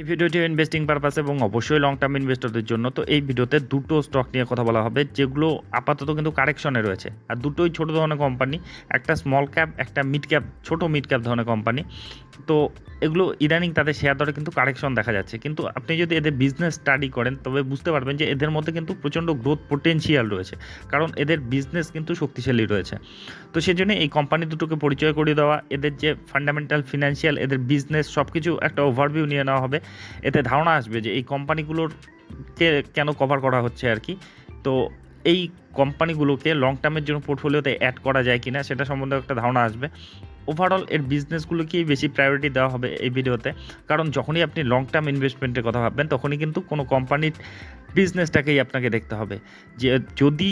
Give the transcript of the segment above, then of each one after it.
এই ভিডিওটি investing purpose এবং অবশ্যই লং টার্ম ইনভেস্টরদের জন্য। তো এই ভিডিওতে দুটো স্টক নিয়ে কথা বলা হবে, যেগুলো আপাতত কিন্তু কারেকশনে রয়েছে। আর দুটোই ছোট ধরনের কোম্পানি একটা স্মল ক্যাপ একটা মিড ক্যাপ ছোট মিড ক্যাপ ধরনের কোম্পানি তো এগুলো ইদানিং তাদের শেয়ার দরে কিন্তু কারেকশন দেখা যাচ্ছে। কিন্তু আপনি যদি এদের বিজনেস স্টাডি করেন, তবে বুঝতে পারবেন যে এদের মধ্যে কিন্তু প্রচণ্ড গ্রোথ পোটেনশিয়াল রয়েছে। কারণ এদের বিজনেস কিন্তু শক্তিশালী রয়েছে। তো সেই জন্য এই কোম্পানি দুটোকে পরিচয় করিয়ে দেওয়া, এদের যে ফান্ডামেন্টাল ফিনান্সিয়াল এদের বিজনেস সব কিছু একটা ওভারভিউ নিয়ে নেওয়া হবে। এতে ধারণা আসবে যে এই কোম্পানিগুলোরকে কেন কভার করা হচ্ছে আর কি। তো এই কোম্পানিগুলোকে লং টার্মের জন্য পোর্টফোলিওতে অ্যাড করা যায় কি না সেটা সম্বন্ধে একটা ধারণা আসবে। ওভারঅল এর বিজনেসগুলোকেই বেশি প্রায়োরিটি দেওয়া হবে এই ভিডিওতে কারণ যখনই আপনি লং টার্ম ইনভেস্টমেন্টের কথা ভাববেন, তখনই কিন্তু কোনো কোম্পানির বিজনেসটাকেই আপনাকে দেখতে হবে। যে, যদি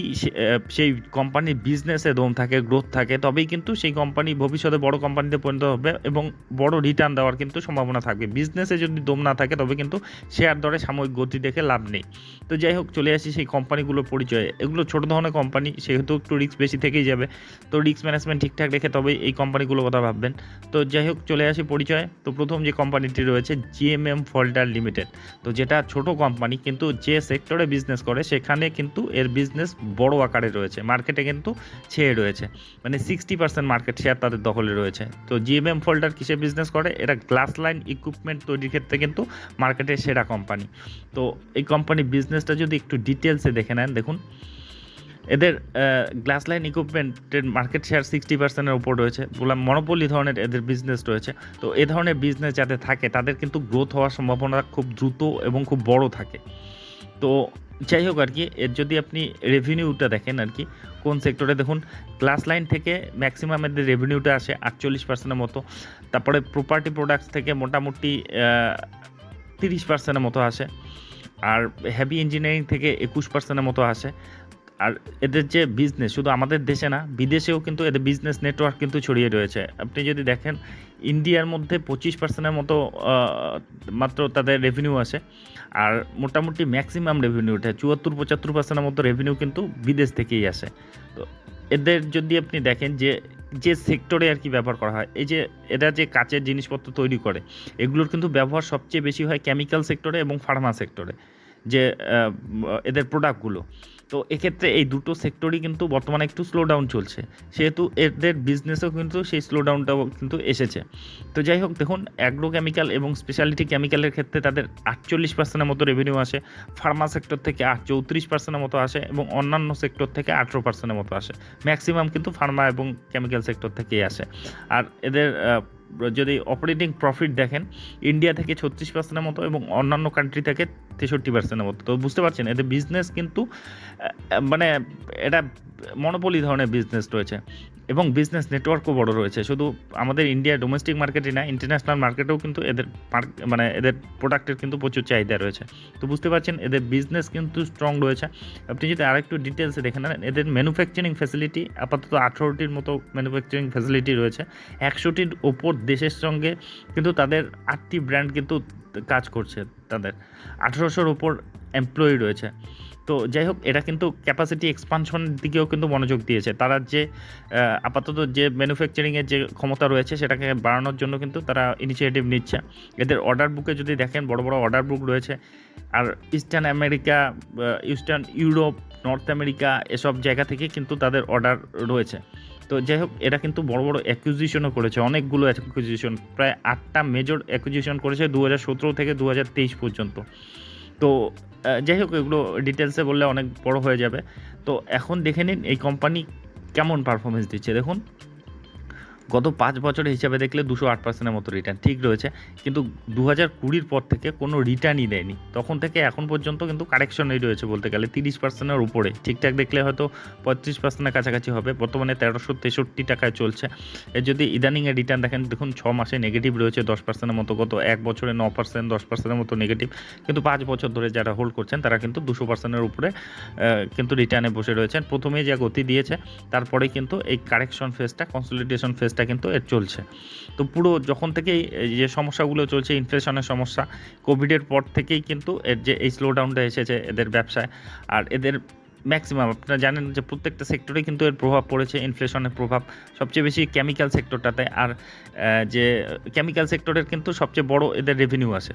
সেই কোম্পানির বিজনেসে দম থাকে গ্রোথ থাকে, তবেই কিন্তু সেই কোম্পানি ভবিষ্যতে বড় কোম্পানিতে পরিণত হবে এবং বড় রিটার্ন দেওয়ার কিন্তু সম্ভাবনা থাকবে। বিজনেসে যদি দম না থাকে, তবে কিন্তু শেয়ার দরে সাময়িক গতি দেখে লাভ নেই। তো যাই হোক, চলে আসি সেই কোম্পানিগুলোর পরিচয়ে। এগুলো ছোটো ধরনের কোম্পানি সেহেতু একটু রিস্ক বেশি থেকেই যাবে। তো রিস্ক ম্যানেজমেন্ট ঠিকঠাক রেখে তবে এই কোম্পানিগুলোর কথা ভাববেন। তো যাই হোক, চলে আসি পরিচয়। তো প্রথম যে কোম্পানিটি রয়েছে জিএমএম ফল্টার লিমিটেড তো যেটা ছোট কোম্পানি কিন্তু যে সেক্টরে বিজনেস করে, সেখানে কিন্তু এর বিজনেস বড় আকারে রয়েছে। মার্কেটে কিন্তু ছেয়ে রয়েছে। মানে সিক্সটি পার্সেন্ট মার্কেট শেয়ার তাদের দখলে রয়েছে। তো জিএমএম ফোল্ডার কিসে বিজনেস করে? এরা গ্লাস লাইন ইকুইপমেন্ট তৈরির ক্ষেত্রে কিন্তু মার্কেটের সেরা কোম্পানি তো এই কোম্পানির বিজনেসটা যদি একটু ডিটেলসে দেখে নেন, দেখুন। এদের গ্লাস লাইন ইকুইপমেন্টের মার্কেট শেয়ার সিক্সটি পার্সেন্টের উপর রয়েছে। বললাম মনোপলি ধরনের এদের বিজনেস রয়েছে। তো এ ধরনের বিজনেস যাতে থাকে, তাদের কিন্তু গ্রোথ হওয়ার সম্ভাবনা খুব দ্রুত এবং খুব বড় থাকে। তো যাই হোক আর কি, এর যদি আপনি রেভিনিউটা দেখেন আর কি, কোন সেক্টরে দেখুন গ্লাস লাইন থেকে ম্যাক্সিমাম এদের রেভিনিউটা আসে আটচল্লিশ পার্সেন্টের মতো। তারপরে প্রপার্টি প্রোডাক্টস থেকে মোটামুটি তিরিশ পার্সেন্টের মতো আসে। আর হেভি ইঞ্জিনিয়ারিং থেকে একুশ পার্সেন্টের মতো আসে। আর এদের যে বিজনেস শুধু আমাদের দেশে না, বিদেশেও কিন্তু এদের বিজনেস নেটওয়ার্ক কিন্তু ছড়িয়ে রয়েছে। আপনি যদি দেখেন, ইন্ডিয়ার মধ্যে পঁচিশ পার্সেন্টের মতো মাত্র তাদের রেভিনিউ আসে আর মোটামুটি ম্যাক্সিমাম রেভিনিউ ওঠে চুয়াত্তর, পঁচাত্তর পার্সেন্টের মতো রেভিনিউ কিন্তু বিদেশ থেকেই আসে। তো এদের যদি আপনি দেখেন যে যে সেক্টরে আর কি ব্যবহার করা হয়, এই যে এরা যে কাচের জিনিসপত্র তৈরি করে, এগুলোর কিন্তু ব্যবহার সবচেয়ে বেশি হয় কেমিক্যাল সেক্টরে এবং ফার্মা সেক্টরে যে এদের প্রোডাক্টগুলো তো এক্ষেত্রে এই দুটো সেক্টরই কিন্তু বর্তমানে একটু স্লো ডাউন চলছে। সেহেতু এদের বিজনেসও কিন্তু সেই স্লো ডাউনটাও কিন্তু এসেছে। তো যাই হোক, দেখুন অ্যাগ্রো কেমিক্যাল এবং স্পেশালিটি কেমিক্যালের ক্ষেত্রে তাদের আটচল্লিশ পার্সেন্টের মতো রেভিনিউ আসে ফার্মা সেক্টর থেকে আট, চৌত্রিশ পার্সেন্টের মতো আসে এবং অন্যান্য সেক্টর থেকে আঠেরো পার্সেন্টের মতো আসে। ম্যাক্সিমাম কিন্তু ফার্মা এবং কেমিক্যাল সেক্টর থেকেই আসে। আর এদের যদি অপারেটিং প্রফিট দেখেন ইন্ডিয়া থেকে ছত্রিশ পার্সেন্টের মতো এবং অন্যান্য কান্ট্রি থেকে তেষট্টি পার্সেন্টের মতো। তো বুঝতে পারছেন, এদের বিজনেস কিন্তু মানে এটা মনোপলি ধরনের বিজনেস রয়েছে এবং বিজনেস নেটওয়ার্কও বড় রয়েছে। শুধু আমাদের ইন্ডিয়া ডোমেস্টিক মার্কেটে না ইন্টারন্যাশনাল মার্কেটেও কিন্তু এদের মানে এদের প্রোডাক্টের কিন্তু প্রচুর চাহিদা রয়েছে। তো বুঝতে পারছেন, এদের বিজনেস কিন্তু স্ট্রং রয়েছে। আপনি যদি আরেকটু ডিটেলসে দেখে নেন, এদের ম্যানুফ্যাকচারিং ফ্যাসিলিটি আপাতত আঠেরোটির মতো ম্যানুফ্যাকচারিং ফ্যাসিলিটি রয়েছে। একশোটির ওপর দেশের সঙ্গে কিন্তু তাদের আটটি ব্র্যান্ড কিন্তু কাজ করছে তাদের। আঠেরোশোর ওপর এমপ্লয়ি রয়েছে। তো যাই হোক এটা কিন্তু ক্যাপাসিটি এক্সপানশনের দিকেও কিন্তু মনোযোগ দিয়েছে। তারা যে আপাতত যে ম্যানুফ্যাকচারিংয়ের যে ক্ষমতা রয়েছে, সেটাকে বাড়ানোর জন্য কিন্তু তারা ইনিশিয়েটিভ নিচ্ছে। এদের অর্ডার বুকে যদি দেখেন, বড় বড় অর্ডার বুক রয়েছে। আর eastern America eastern Europe north America এসব জায়গা থেকে কিন্তু তাদের অর্ডার রয়েছে। তো যাই হোক এরা কিন্তু বড় বড় অ্যাকুইজিশনও করেছে। অনেকগুলো অ্যাকুইজিশন প্রায় আটটা মেজর অ্যাকুইজিশন করেছে দু হাজার সতেরো থেকে দু হাজার তেইশ পর্যন্ত। তো যাই হোক এগুলো ডিটেলসে বললে অনেক বড় হয়ে যাবে। তো এখন দেখে নিন এই কোম্পানি কেমন পারফরমেন্স দিচ্ছে। দেখুন। গত পাঁচ বছরের হিসাবে দেখলে দুশো আট পার্সেন্টের মতো রিটার্ন ঠিক রয়েছে। কিন্তু দু হাজার কুড়ির পর থেকে কোনো রিটার্নই দেয়নি। তখন থেকে এখন পর্যন্ত কিন্তু কারেকশনই রয়েছে বলতে গেলে, তিরিশ পার্সেন্টের উপরে। ঠিকঠাক দেখলে হয়তো পঁয়ত্রিশ পার্সেন্টের কাছাকাছি হবে, বর্তমানে তেরোশো তেষট্টি টাকায় চলছে। যদি ইদানিংয়ে রিটার্ন দেখেন, দেখুন ছ মাসে নেগেটিভ রয়েছে দশ পার্সেন্টের মতো, গত এক বছরে ন পার্সেন্ট দশ পার্সেন্টের মতো নেগেটিভ কিন্তু পাঁচ বছর ধরে যারা হোল্ড করছেন, তারা কিন্তু দুশো পার্সেন্টের উপরে কিন্তু রিটার্নে বসে রয়েছেন। প্রথমেই যা গতি দিয়েছে, তারপরে কিন্তু এই কারেকশন ফেজটা কনসলিডেশন ফেজটা কিন্তু এর চলছে। তো পুরো যখন থেকেই যে সমস্যাগুলো চলছে ইনফ্লেশনের সমস্যা কোভিডের পর থেকেই কিন্তু এর যে এই স্লো ডাউনটা এসেছে এদের ব্যবসায়, আর এদের ম্যাক্সিমাম। আপনারা জানেন যে প্রত্যেকটা সেক্টরে কিন্তু এর প্রভাব পড়েছে, ইনফ্লেশনের প্রভাব। সবচেয়ে বেশি কেমিক্যাল সেক্টরটাতে আর যে কেমিক্যাল সেক্টরের কিন্তু সবচেয়ে বড় এদের রেভিনিউ আছে।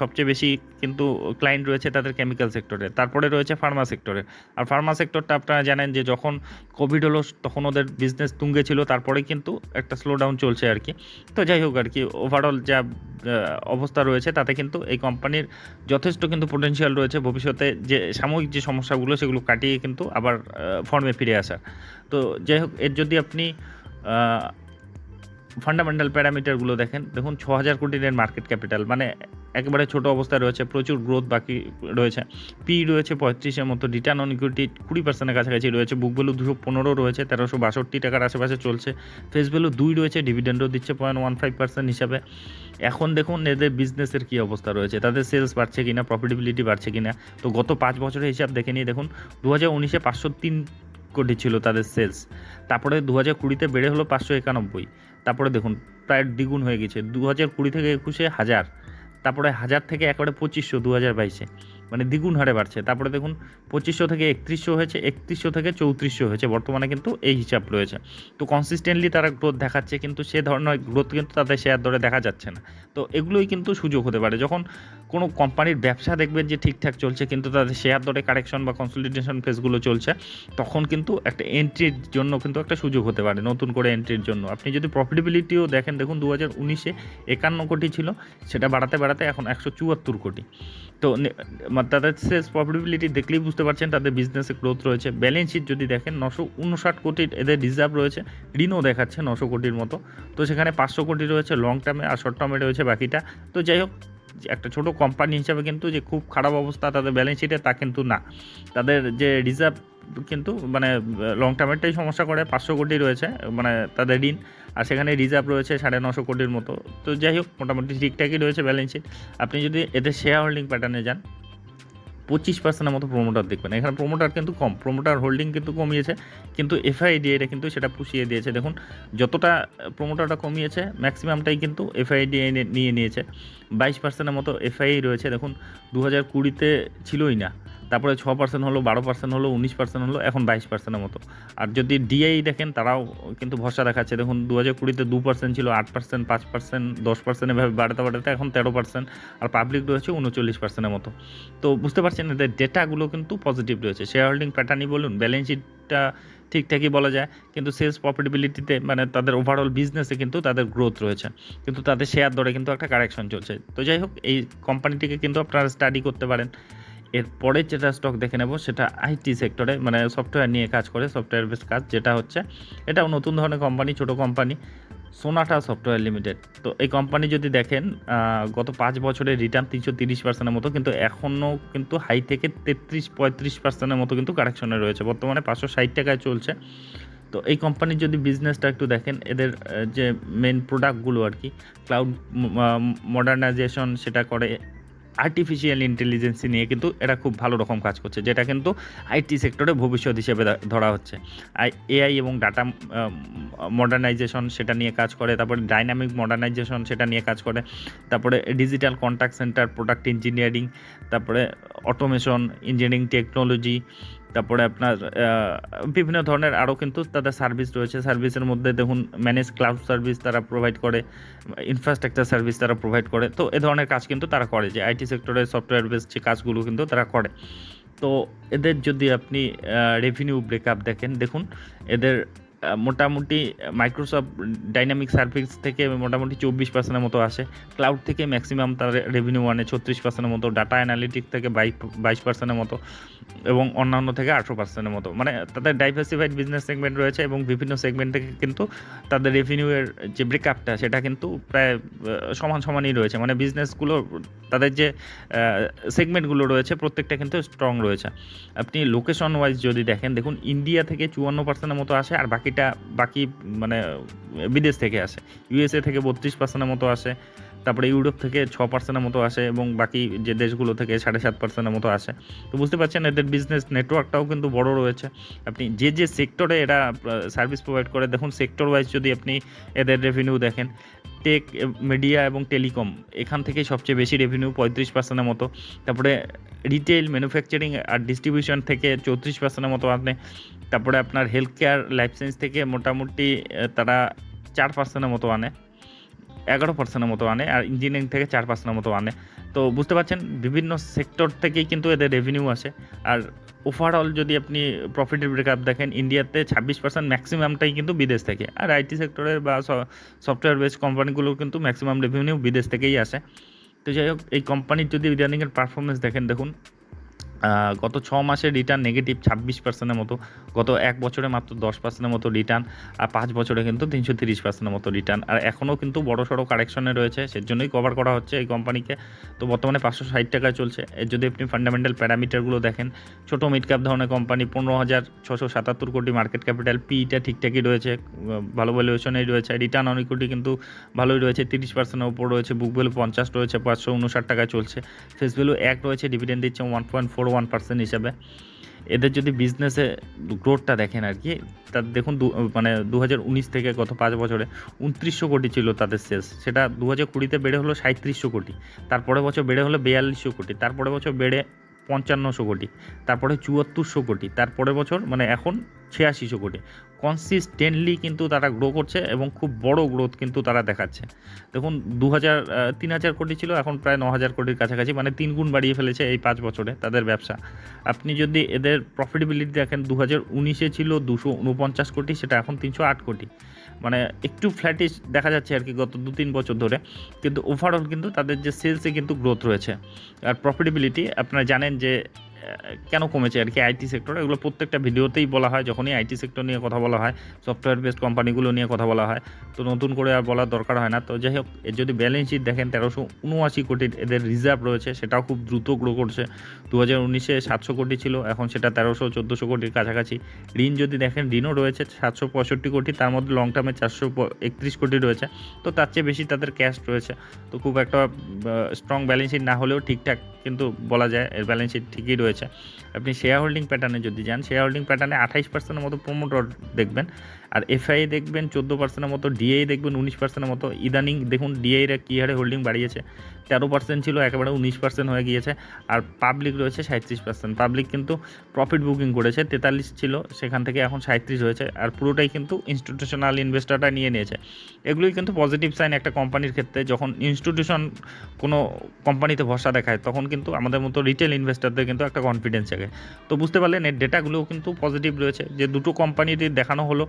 সবচেয়ে বেশি কিন্তু ক্লায়েন্ট রয়েছে তাদের কেমিক্যাল সেক্টরে তারপরে রয়েছে ফার্মা সেক্টরে আর ফার্মা সেক্টরটা আপনারা জানেন যে যখন কোভিড হলো, তখন ওদের বিজনেস তুঙ্গে ছিল, তারপরে কিন্তু একটা স্লো ডাউন চলছে আর কি। তো যাই হোক আর কি ওভারঅল যা অবস্থা রয়েছে, তাতে কিন্তু এই কোম্পানির যথেষ্ট কিন্তু পোটেনশিয়াল রয়েছে। ভবিষ্যতে যে সাময়িক যে সমস্যাগুলো, সেগুলো কাটিয়ে কিন্তু আবার ফর্মে ফিরে আসার তো যাই হোক এর যদি আপনি ফান্ডামেন্টাল প্যারামিটারগুলো দেখেন, দেখুন ছ হাজার কোটির মার্কেট ক্যাপিটাল মানে একেবারে ছোট অবস্থায় রয়েছে, প্রচুর গ্রোথ বাকি রয়েছে। পি রয়েছে পঁয়ত্রিশের মতো রিটার্ন অন ইকুইটি কুড়ি পার্সেন্টের কাছাকাছি রয়েছে বুক ভ্যালু দুশো পনেরো রয়েছে, তেরোশো বাষট্টি টাকার আশেপাশে চলছে। ফেস ভ্যালু দুই রয়েছে ডিভিডেন্ডও দিচ্ছে পয়েন্ট ওয়ান ফাইভ পার্সেন্ট হিসাবে। এখন দেখুন এদের বিজনেসের কী অবস্থা রয়েছে, তাদের সেলস বাড়ছে কিনা প্রফিটেবিলিটি বাড়ছে কিনা। তো গত পাঁচ বছরের হিসাব দেখে নিয়ে দেখুন দু হাজার উনিশে পাঁচশো তিন কোটি ছিল তাদের সেলস তারপরে দু হাজার কুড়িতে বেড়ে হলো পাঁচশো একানব্বই। তারপরে দেখুন, প্রায় দ্বিগুণ হয়ে গেছে। দু হাজার কুড়ি থেকে একুশে হাজার। তারপরে হাজার থেকে একেবারে পঁচিশশো দু হাজার বাইশে। মানে দ্বিগুণ হারে বাড়ছে। তারপরে দেখুন পঁচিশশো থেকে একত্রিশশো হয়েছে, একত্রিশশো থেকে চৌত্রিশশো হয়েছে, বর্তমানে কিন্তু এই হিসাব রয়েছে। তো কনসিস্টেন্টলি তারা গ্রোথ দেখাচ্ছে, কিন্তু সে ধরনের গ্রোথ কিন্তু তাদের শেয়ার দরে দেখা যাচ্ছে না। তো এগুলোই কিন্তু সুযোগ হতে পারে। যখন কোনো কোম্পানির ব্যবসা দেখবেন যে ঠিকঠাক চলছে, কিন্তু তাদের শেয়ার দরে কারেকশন বা কনসলিডেশন ফেজগুলো চলছে, তখন কিন্তু একটা এন্ট্রির জন্য কিন্তু একটা সুযোগ হতে পারে, নতুন করে এন্ট্রির জন্য। আপনি যদি প্রফিটেবিলিটিও দেখেন, দেখুন দু হাজার উনিশে একান্ন কোটি ছিল, সেটা বাড়াতে বাড়াতে এখন একশো চুয়াত্তর কোটি। তো তাদের সেলস প্রফিটেবিলিটি দেখলেই বুঝতে পারছেন, তাদের বিজনেসে গ্রোথ রয়েছে। ব্যালেন্স শিট যদি দেখেন, নশো উনষাট কোটির এদের রিজার্ভ রয়েছে। ঋণও দেখাচ্ছে নশো কোটির মতো। তো সেখানে পাঁচশো কোটি রয়েছে লং টার্মে আর শর্ট টার্মে রয়েছে বাকিটা। তো যাই হোক, একটা ছোট কোম্পানি হিসাবে কিন্তু যে খুব খারাপ অবস্থা তাদের ব্যালেন্স শিটে তা কিন্তু না। তাদের যে রিজার্ভ কিন্তু মানে লং টার্মেরটাই সমস্যা করে, পাঁচশো কোটি রয়েছে মানে তাদের ঋণ। আর সেখানে রিজার্ভ রয়েছে সাড়ে নশো কোটির মতো। তো যাই হোক, মোটামুটি ঠিকঠাকই রয়েছে ব্যালেন্স শিট আপনি যদি এদের শেয়ার হোল্ডিং প্যাটার্নে যান পঁচিশ পার্সেন্টের মতো প্রোমোটার দেখবেন। এখানে প্রোমোটার কিন্তু কম প্রোমোটার হোল্ডিং কিন্তু কমিয়েছে, কিন্তু এফআইডি এটা কিন্তু সেটা পুষিয়ে দিয়েছে। দেখুন, যতটা প্রোমোটারটা কমিয়েছে ম্যাক্সিমামটাই কিন্তু এফআইডি নিয়ে নিয়েছে। বাইশ পার্সেন্টের মতো এফআই রয়েছে। দেখুন দু হাজার কুড়িতে ছিলই না। তারপরে ছ পার্সেন্ট হলো, বারো পার্সেন্ট হলো, উনিশ পার্সেন্ট হলো, এখন বাইশ পার্সেন্টের মতো। আর যদি ডিআই দেখেন, তারাও কিন্তু ভরসা দেখাচ্ছে। দেখুন দু হাজার কুড়িতে দু পার্সেন্ট ছিল, আট পার্সেন্ট পাঁচ পার্সেন্ট দশ পার্সেন্ট এভাবে বাড়াতে বাড়াতে এখন তেরো পার্সেন্ট আর পাবলিক রয়েছে উনচল্লিশ পার্সেন্টের মতো। তো বুঝতে পারছেন এদের ডেটাগুলো কিন্তু পজিটিভ রয়েছে। শেয়ার হোল্ডিং প্যাটার্নই বলুন ব্যালেন্স শিটটা ঠিকঠাকই বলা যায়, কিন্তু সেলস প্রফিটেবিলিটিতে মানে তাদের ওভারঅল বিজনেসে কিন্তু তাদের গ্রোথ রয়েছে। কিন্তু তাদের শেয়ার দরে কিন্তু একটা কারেকশন চলছে। তো যাই হোক, এই কোম্পানিটিকে কিন্তু আপনারা স্টাডি করতে পারেন। এরপরে যেটা স্টক দেখে নেব, সেটা আইটি সেক্টরে মানে সফটওয়্যার নিয়ে কাজ করে সফটওয়্যার বেস কাজ, যেটা হচ্ছে এটাও নতুন ধরনের কোম্পানি ছোট কোম্পানি সোনাটা সফটওয়্যার লিমিটেড তো এই কোম্পানি যদি দেখেন গত পাঁচ বছরের রিটার্ন তিনশো তিরিশ পার্সেন্টের মতো, কিন্তু এখনও কিন্তু হাই থেকে তেত্রিশ পঁয়ত্রিশ পার্সেন্টের মতো কিন্তু কারেকশনে রয়েছে। বর্তমানে পাঁচশো ষাট টাকায় চলছে। তো এই কোম্পানির যদি বিজনেসটা একটু দেখেন, এদের যে মেন প্রোডাক্টগুলো আর কি ক্লাউড মডার্নাইজেশন সেটা করে আর্টিফিশিয়াল ইন্টেলিজেন্স নিয়ে কিন্তু এটা খুব ভালো রকম কাজ করছে, যেটা কিন্তু আইটি সেক্টরে ভবিষ্যৎ হিসেবে ধরা হচ্ছে। আই এআই এবং ডাটা মডার্নাইজেশন সেটা নিয়ে কাজ করে, তারপরে ডাইনামিক মডার্নাইজেশন সেটা নিয়ে কাজ করে, তারপরে digital contact centre product engineering তারপরে অটোমেশন ইঞ্জিনিয়ারিং টেকনোলজি তারপরে আপনার বিভিন্ন ধরনের আরও কিন্তু তাদের সার্ভিস রয়েছে। সার্ভিসের মধ্যে দেখুন ম্যানেজ ক্লাউড সার্ভিস তারা প্রোভাইড করে ইনফ্রাস্ট্রাকচার সার্ভিস তারা প্রোভাইড করে। তো এ ধরনের কাজ কিন্তু তারা করে যে আইটি সেক্টরে সফটওয়্যার বেস যে কাজগুলো কিন্তু তারা করে। তো এদের যদি আপনি রেভিনিউ ব্রেকআপ দেখেন, দেখুন, এদের মোটামুটি মাইক্রোসফট ডাইনামিক সার্ভিস থেকে মোটামুটি চব্বিশ পার্সেন্টের মতো আসে। ক্লাউড থেকে ম্যাক্সিমাম তার রেভিনিউ আনে ছত্রিশ পার্সেন্টের মতো। ডাটা অ্যানালিটিক্স থেকে বাইশ বাইশ পার্সেন্টের মতো এবং অন্যান্য থেকে আঠেরো পার্সেন্টের মতো। মানে তাদের ডাইভার্সিফাইড বিজনেস সেগমেন্ট রয়েছে এবং বিভিন্ন সেগমেন্ট থেকে কিন্তু তাদের রেভিনিউয়ের যে ব্রেকআপটা সেটা কিন্তু প্রায় সমান সমানই রয়েছে। মানে বিজনেসগুলো তাদের যে সেগমেন্টগুলো রয়েছে, প্রত্যেকটা কিন্তু স্ট্রং রয়েছে। আপনি লোকেশন ওয়াইজ যদি দেখেন, দেখুন ইন্ডিয়া থেকে চুয়ান্ন পার্সেন্টের মতো আসে আর বাকিটা বাকি মানে বিদেশ থেকে আসে। ইউএসএ থেকে বত্রিশ পার্সেন্টের মতো আসে, তারপরে ইউরোপ থেকে ছ পার্সেন্টের মতো আসে এবং বাকি যে দেশগুলো থেকে সাড়ে সাত পার্সেন্টের মতো আসে। তো বুঝতে পারছেন, এদের বিজনেস নেটওয়ার্কটাও কিন্তু বড় রয়েছে। আপনি যে যে সেক্টরে এরা সার্ভিস প্রোভাইড করে, দেখুন সেক্টর ওয়াইজ যদি আপনি এদের রেভিনিউ দেখেন টেক মিডিয়া এবং টেলিকম এখান থেকে সবচেয়ে বেশি রেভিনিউ পঁয়ত্রিশ পার্সেন্টের মতো। তারপরে রিটেল ম্যানুফ্যাকচারিং আর ডিস্ট্রিবিউশন থেকে চৌত্রিশ পার্সেন্টের মতো আনে তারপরে আপনার হেলথ কেয়ার লাইফ সায়েন্স থেকে মোটামুটি তারা চার পার্সেন্টের মতো আনে এগারো পার্সেন্টের মতো আনে আর ইঞ্জিনিয়ারিং থেকে চার পার্সেন্টের মতো আনে তো বুঝতে পারছেন, বিভিন্ন সেক্টর থেকেই কিন্তু এদের রেভিনিউ আসে। আর ওভারঅল যদি আপনি প্রফিটের ব্রেকআপ দেখেন ইন্ডিয়াতে ছাব্বিশ পার্সেন্ট ম্যাক্সিমামটাই কিন্তু বিদেশ থেকে। আর আইটি সেক্টরের বা সফটওয়্যার বেস কোম্পানিগুলোর কিন্তু ম্যাক্সিমাম রেভিনিউ বিদেশ থেকেই আসে। তো যাই হোক, এই কোম্পানির যদি ইদানিংয়ের পারফরমেন্স দেখেন, দেখুন গত ছ মাসের রিটার্ন নেগেটিভ ছাব্বিশ পার্সেন্টের মতো, গত এক বছরে মাত্র দশ পার্সেন্টের মতো রিটার্ন আর পাঁচ বছরে কিন্তু তিনশো তিরিশ পার্সেন্টের মতো রিটার্ন আর এখনও কিন্তু বড় সড়ো কারেকশনে রয়েছে, সেজন্যই কভার করা হচ্ছে এই কোম্পানিকে তো বর্তমানে পাঁচশো ষাট টাকায় চলছে। এর যদি আপনি ফান্ডামেন্টাল প্যারামিটারগুলো দেখেন, ছোটো মিড ক্যাপ ধরনের কোম্পানি পনেরো হাজার ছশো সাতাত্তর কোটি মার্কেট ক্যাপিটাল পিটা ঠিকঠাকই রয়েছে, ভালো ভ্যালুয়েশনেই রয়েছে রিটার্ন অন ইকুইটি কিন্তু ভালোই রয়েছে, তিরিশ পার্সেন্টের উপর রয়েছে বুক ভ্যালু পঞ্চাশ রয়েছে, পাঁচশো উনষাট টাকায় চলছে। ফেস ভ্যালু এক রয়েছে ডিভিডেন্ড দিচ্ছে one point four one percent হিসাবে। এদের যদি বিজনেসে গ্রোথটা দেখেন আর কি তার দেখুন মানে দু হাজার উনিশ থেকে গত পাঁচ বছরে উনত্রিশশো কোটি ছিল তাদের সেলস সেটা দু হাজার কুড়িতে বেড়ে হলো সাঁত্রিশশো কোটি তারপরে বছর বেড়ে হলো বিয়াল্লিশশো কোটি তারপরে বছর বেড়ে পঞ্চান্নশো কোটি, তারপরে চুয়াত্তরশো কোটি তারপরে বছর মানে এখন ছিয়াশিশো কোটি। কনসিস্টেন্টলি কিন্তু তারা গ্রো করছে এবং খুব বড় গ্রোথ কিন্তু তারা দেখাচ্ছে। দেখুন, দু হাজার তিন হাজার কোটি ছিল, এখন প্রায় ন হাজার কোটির কাছাকাছি মানে তিন গুণ বাড়িয়ে ফেলেছে এই পাঁচ বছরে তাদের ব্যবসা। আপনি যদি এদের প্রফিটেবিলিটি দেখেন, দু হাজার উনিশে ছিল দুশো উনপঞ্চাশ কোটি, সেটা এখন তিনশো আট কোটি। মানে একটু ফ্ল্যাটিস দেখা যাচ্ছে আর কি গত দু তিন বছর ধরে, কিন্তু ওভারঅল কিন্তু তাদের যে সেলসে কিন্তু গ্রোথ রয়েছে। আর প্রফিটেবিলিটি আপনারা জানেন যে কেন কমেছে আর কি? আইটি সেক্টর, এগুলো প্রত্যেকটা ভিডিওতেই বলা হয়, যখনই আইটি সেক্টর নিয়ে কথা বলা হয় সফটওয়্যার বেসড কোম্পানিগুলো নিয়ে কথা বলা হয়, তো নতুন করে আর বলার দরকার হয় না। তো যাই হোক, এর যদি ব্যালেন্স শিট দেখেন, তেরোশো উনআশি কোটির এদের রিজার্ভ রয়েছে, সেটাও খুব দ্রুত গ্রো করছে। দু হাজার উনিশে সাতশো কোটি ছিল, এখন সেটা তেরোশো চোদ্দোশো কোটির কাছাকাছি। ঋণ যদি দেখেন, ঋণও রয়েছে সাতশো পঁয়ষট্টি কোটি, তার মধ্যে লং টার্মে চারশো একত্রিশ কোটি রয়েছে। তো তার চেয়ে বেশি তাদের ক্যাশ রয়েছে। তো খুব একটা স্ট্রং ব্যালেন্স শিট না হলেও ঠিকঠাক কিন্তু বলা যায়, এর ব্যালেন্স শিট ঠিকই রয়েছে। আপনি শেয়ার হোল্ডিং প্যাটার্নে যদি যান শেয়ার হোল্ডিং প্যাটার্নে আঠাইশ পার্সেন্টের মতো প্রোমোটর দেখবেন। আর এফআই দেখবেন চোদ্দ পার্সেন্টের মতো ডিআই দেখবেন উনিশ পার্সেন্টের মতো। ইদানিং দেখুন ডিআইরা কী হারে হোল্ডিং বাড়িয়েছে? তেরো পার্সেন্ট ছিল, একেবারে উনিশ পার্সেন্ট হয়ে গিয়েছে। আর পাবলিক রয়েছে সাঁত্রিশ পার্সেন্ট পাবলিক কিন্তু প্রফিট বুকিং করেছে, তেতাল্লিশ ছিল, সেখান থেকে এখন সাঁত্রিশ হয়েছে। আর পুরোটাই কিন্তু ইনস্টিটিউশনাল ইনভেস্টরটা নিয়ে নিয়েছে। এগুলোই কিন্তু পজিটিভ সাইন একটা কোম্পানির ক্ষেত্রে। যখন ইনস্টিটিউশন কোনো কোম্পানিতে ভরসা দেখায়, তখন কিন্তু আমাদের মতো রিটেল ইনভেস্টারদের কিন্তু একটা কনফিডেন্স জাগে। তো বুঝতে পারলেন, এর ডেটাগুলোও কিন্তু পজিটিভ রয়েছে। যে দুটো কোম্পানির দেখানো হলো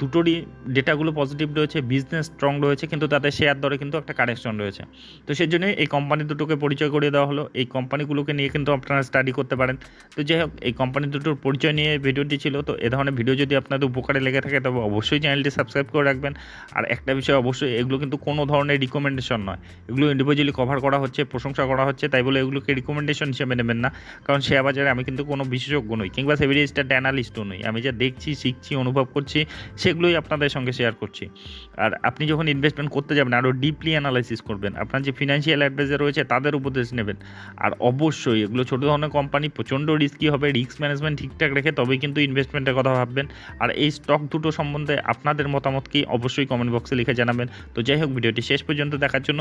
দুটোরই ডেটাগুলো পজিটিভ রয়েছে বিজনেস স্ট্রং রয়েছে, কিন্তু তাদের শেয়ার দরে কিন্তু একটা কারেকশন রয়েছে। তো সেই জন্য এই কোম্পানি দুটোকে পরিচয় করিয়ে দেওয়া হলো। এই কোম্পানিগুলোকে নিয়ে কিন্তু আপনারা স্টাডি করতে পারেন। তো যাই হোক, এই কোম্পানি দুটোর পরিচয় নিয়ে ভিডিওটি ছিল। তো এ ধরনের ভিডিও যদি আপনাদের উপকারে লেগে থাকে, তবে অবশ্যই চ্যানেলটি সাবস্ক্রাইব করে রাখবেন। আর একটা বিষয় অবশ্যই, এগুলো কিন্তু কোনো ধরনের রিকমেন্ডেশন নয়। এগুলো ইন্ডিভিজুয়ালি কভার করা হচ্ছে, প্রশংসা করা হচ্ছে, তাই বলে এগুলোকে রিকমেন্ডেশন হিসেবে নেবেন না। কারণ শেয়ার বাজারে আমি কিন্তু কোনো বিশেষজ্ঞ নই, কিংবা সেভি রেজিস্টার্ড অ্যানালিস্টও নই। আমি যা দেখছি, শিখছি, অনুভব করছি সেগুলোই আপনাদের সঙ্গে শেয়ার করছি। আর আপনি যখন ইনভেস্টমেন্ট করতে যাবেন আরও ডিপলি অ্যানালাইসিস করবেন, আপনার যে ফিনান্সিয়াল অ্যাডভাইজার রয়েছে, তাদের উপদেশ নেবেন। আর অবশ্যই এগুলো ছোটো ধরনের কোম্পানি প্রচণ্ড রিস্কি হবে রিস্ক ম্যানেজমেন্ট ঠিকঠাক রেখে তবেই কিন্তু ইনভেস্টমেন্টের কথা ভাববেন। আর এই স্টক দুটো সম্বন্ধে আপনাদের মতামতকেই অবশ্যই কমেন্ট বক্সে লিখে জানাবেন। তো যাই হোক, ভিডিওটি শেষ পর্যন্ত দেখার জন্য